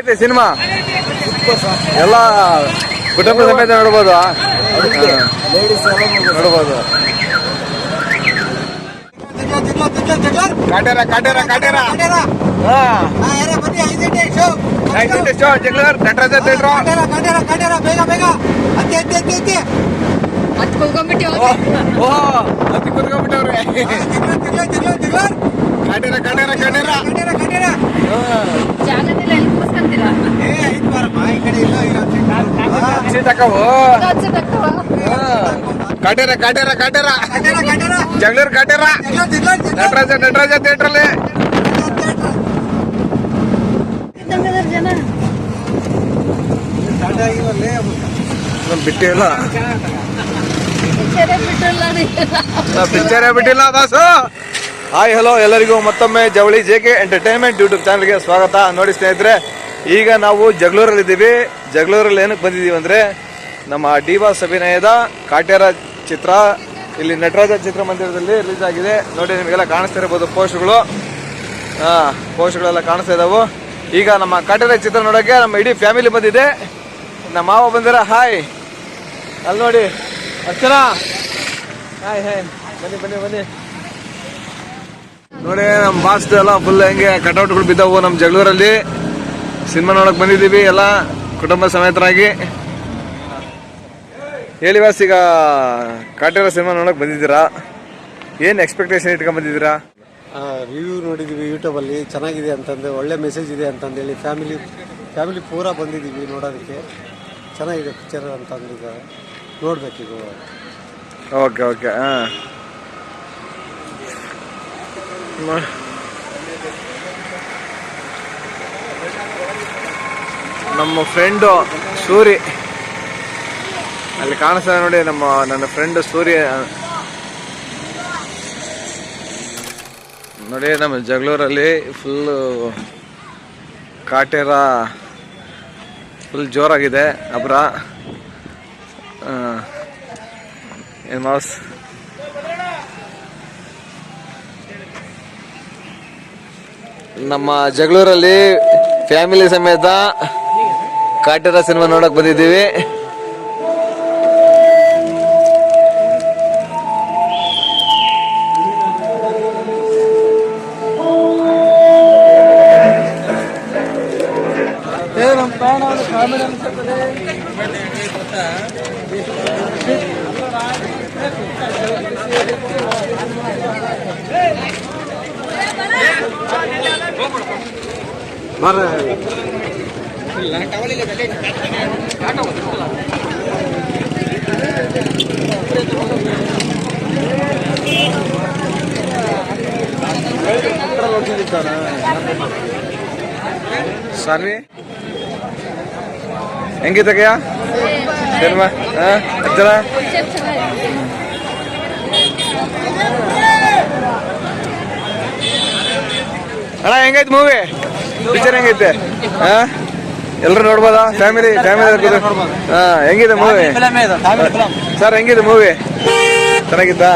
ಹೇಗೈತೆ cinema? ಎಲ್ಲ ಕುಟುಂಬ ಸಮೇತ ನೋಡ್ಬೋದು ಹಾ. ಕಾಟೇರ ನೋಡ್ಬೋದು. ಕಾಟೇರ ಕಾಟೇರ ಕಾಟೇರ. ಹಾ. ಶೋ ಜಗ್ಲರ್ ಅತ್ತೆ ಅತ್ತೆ ಹತ್ ಕುತ್ಕೊಂಡ್ಬಿಟ್ಟು ಓಹ್ ಹತ್ತಿ ಕುತ್ಕೊಂಡ್ಬಿಟ್ಟವ್ರೆ. ಕಾಟೇರ ಕಾಟೇರ ಕಾಟೇರ. ಜಾಗದಲ್ಲಿ ಎಲ್ಲಿ ಕೂರ್ಸ್ಕೊಂತೀರಾ ತಕ್ಕವ ಕಾಟೇರ ಕಾಟೇರ ಕಾಟೇರ ಜಗಳೂರು ಕಾಟೇರ ನಟರಾಜ ನಟರಾಜ ಥಿಯೇಟ್ರಲ್ಲಿ. ಬಿಟ್ಟಿಲ್ಲ. ಪಿಕ್ಚರೇ ಬಿಟ್ಟಿಲ್ಲ ದಾಸು. ಹಾಯ್ ಹಲೋ ಎಲ್ಲರಿಗೂ ಮತ್ತೊಮ್ಮೆ ಜವಳಿ ಜೆ ಕೆ ಎಂಟರ್ಟೈನ್ಮೆಂಟ್ ಯೂಟ್ಯೂಬ್ ಚಾನಲ್ಗೆ ಸ್ವಾಗತ. ನೋಡಿ ಸ್ನೇಹಿತರೆ ಈಗ ನಾವು ಜಗಳೂರಲ್ಲಿ ಇದ್ದೀವಿ ಜಗಳೂರಲ್ಲಿ ಏನಕ್ಕೆ ಬಂದಿದ್ದೀವಿ ಅಂದರೆ ನಮ್ಮ ಡಿ ಬಾಸ್ ಅಭಿನಯದ ಕಾಟ್ಯಾರ ಚಿತ್ರ, ಇಲ್ಲಿ ನಟರಾಜ ಚಿತ್ರಮಂದಿರದಲ್ಲಿ ರಿಲೀಸ್ ಆಗಿದೆ. ನೋಡಿ, ನಿಮಗೆಲ್ಲ ಕಾಣಿಸ್ತಾ ಇರ್ಬೋದು ಪೋಸ್ಟ್ಗಳು. ಪೋಸ್ಟ್ಗಳೆಲ್ಲ ಕಾಣಿಸ್ತಾ ಇದ್ದಾವೆ ಈಗ ನಮ್ಮ ಕಾಟ್ಯಾರ ಚಿತ್ರ ನೋಡೋಕ್ಕೆ ನಮ್ಮ ಇಡೀ ಫ್ಯಾಮಿಲಿ ಬಂದಿದೆ. ನಮ್ಮ ಮಾವ ಬಂದಿರ. ಹಾಯ್ ಅಲ್ಲಿ ನೋಡಿ, ಅರ್ಚನಾ. ಹಾಯ್ ಹಾಯ್ ಬನ್ನಿ ಬನ್ನಿ ಬನ್ನಿ. ನೋಡಿ, ನಮ್ಮ ಬಾಸ್ ಎಲ್ಲ ಫುಲ್ ಹೆಂಗೆ ಕಟೌಟ್ಗಳು ಬಿದ್ದವು ನಮ್ಮ ಜಗಳೂರಲ್ಲಿ. ಸಿನಿಮಾ ನೋಡಕ್ ಬಂದಿದ್ದೀವಿ ಎಲ್ಲ ಕುಟುಂಬ ಸಮೇತರಾಗಿ. ಹೇಳಿ ವಾಸ್ ಈಗ ಕಾಟೇರ ಸಿನಿಮಾ ನೋಡಕ್ ಬಂದಿದ್ದೀರಾ? ಏನು ಎಕ್ಸ್ಪೆಕ್ಟೇಷನ್ ಇಟ್ಕೊಂಡ್ ಬಂದಿದ್ದೀರಾ? ರಿವ್ಯೂ ನೋಡಿದೀವಿ ಯೂಟ್ಯೂಬ್ ಅಲ್ಲಿ ಚೆನ್ನಾಗಿದೆ ಅಂತಂದು ಒಳ್ಳೆ ಮೆಸೇಜ್ ಇದೆ ಅಂತಂದೇಳಿ ಫ್ಯಾಮಿಲಿ ಫ್ಯಾಮಿಲಿ ಪೂರಾ ಬಂದಿದ್ದೀವಿ ನೋಡೋದಕ್ಕೆ. ಚೆನ್ನಾಗಿದೆ ಪಿಕ್ಚರ್ ಅಂತಂದಿದ್ದಾರೆ ನೋಡ್ಬೇಕೀಗ ಓಕೆ ಓಕೆ ಹಾಂ ನಮ್ಮ ಫ್ರೆಂಡು ಸೂರಿ. ಅಲ್ಲಿ ಕಾಣಿಸ್ತಾ ನೋಡಿ ನಮ್ಮ ನನ್ನ ಫ್ರೆಂಡ್ ಸೂರ್ಯ ನೋಡಿ ನಮ್ಮ ಜಗಳೂರಲ್ಲಿ ಫುಲ್ಲು ಕಾಟೇರ ಫುಲ್ ಜೋರಾಗಿದೆ ಅಬ್ರ. ಏನು ಮಾಸ್? ನಮ್ಮ ಜಗಳೂರಲ್ಲಿ ಫ್ಯಾಮಿಲಿ ಸಮೇತ ಕಾಟೇರ ಸಿನಿಮಾ ನೋಡಕ್ ಬಂದಿದ್ದೀವಿ. ಸಾನ್ವಿ ಹೆಂಗಿತ್ತಕ್ಕಯ್ಯ ಸಿನಿಮಾ ಹಾಂ ಅಜ್ಜನ ಅಣ್ಣ ಹೆಂಗೈತೆ ಮೂವಿ ಪಿಕ್ಚರ್ ಹೆಂಗೈತೆ ಹಾ ಎಲ್ಲರೂ ನೋಡ್ಬೋದಾ ಫ್ಯಾಮಿಲಿ ಫ್ಯಾಮಿಲಿ ಹಾ ಹೆಂಗಿದೆ ಮೂವಿ ಸರ್ ಹೆಂಗಿದೆ ಮೂವಿ ಚೆನ್ನಾಗಿತ್ತಾ?